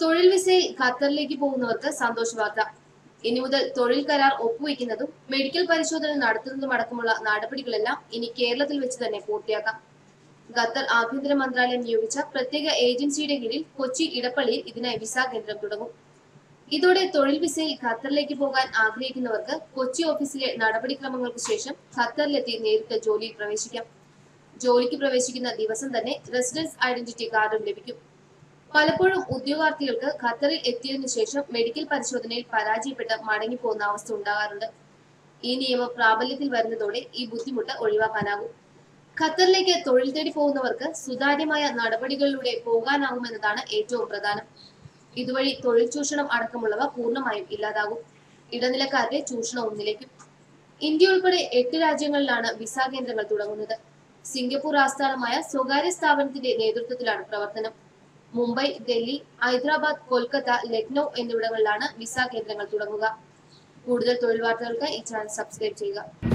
തൊഴിൽ വിസയിൽ ഖത്തറിലേക്ക് പോകുന്നവർക്ക് സന്തോഷവാർത്ത. ഇനി മുതൽ തൊഴിൽ കരാർ ഒപ്പുവെക്കുന്നതും മെഡിക്കൽ പരിശോധന നടത്തുന്നതും അടക്കമുള്ള നടപടികളെല്ലാം ഇനി കേരളത്തിൽ വെച്ച് തന്നെ പൂർത്തിയാക്കാം. ഖത്തർ ആഭ്യന്തര മന്ത്രാലയം നിയോഗിച്ച പ്രത്യേക ഏജൻസിയുടെ കീഴിൽ കൊച്ചി ഇടപ്പള്ളിയിൽ ഇതിനായി വിസ കേന്ദ്രം തുടങ്ങും. ഇതോടെ തൊഴിൽ വിസയിൽ ഖത്തറിലേക്ക് പോകാൻ ആഗ്രഹിക്കുന്നവർക്ക് കൊച്ചി ഓഫീസിലെ നടപടിക്രമങ്ങൾക്ക് ശേഷം ഖത്തറിലെത്തി നേരിട്ട് ജോലിയിൽ പ്രവേശിക്കാം. ജോലിക്ക് പ്രവേശിക്കുന്ന ദിവസം തന്നെ റെസിഡൻസ് ഐഡന്റിറ്റി കാർഡും ലഭിക്കും. പലപ്പോഴും ഉദ്യോഗാർത്ഥികൾക്ക് ഖത്തറിൽ എത്തിയതിനു ശേഷം മെഡിക്കൽ പരിശോധനയിൽ പരാജയപ്പെട്ട് മടങ്ങിപ്പോകുന്ന അവസ്ഥ ഉണ്ടാകാറുണ്ട്. ഈ നിയമം പ്രാബല്യത്തിൽ വരുന്നതോടെ ഈ ബുദ്ധിമുട്ട് ഒഴിവാക്കാനാകും. ഖത്തറിലേക്ക് തൊഴിൽ തേടി പോകുന്നവർക്ക് സുതാര്യമായ നടപടികളിലൂടെ പോകാനാകുമെന്നതാണ് ഏറ്റവും പ്രധാനം. ഇതുവഴി തൊഴിൽ ചൂഷണം അടക്കമുള്ളവ പൂർണമായും ഇല്ലാതാകും. ഇടനിലക്കാരുടെ ചൂഷണം ഒന്നിലേക്കും. ഇന്ത്യ ഉൾപ്പെടെ എട്ട് രാജ്യങ്ങളിലാണ് വിസ കേന്ദ്രങ്ങൾ തുടങ്ങുന്നത്. സിംഗപ്പൂർ ആസ്ഥാനമായ സ്വകാര്യ സ്ഥാപനത്തിന്റെ നേതൃത്വത്തിലാണ് പ്രവർത്തനം. മുംബൈ ഡൽഹി ഹൈദരാബാദ് കൊൽക്കത്ത ലക്നൗ എന്നിവിടങ്ങളിലാണ് വിസ കേന്ദ്രങ്ങൾ തുടങ്ങുക. കൂടുതൽ തൊഴിൽ വാർത്തകൾക്ക് ഈ ചാനൽ സബ്സ്ക്രൈബ് ചെയ്യുക.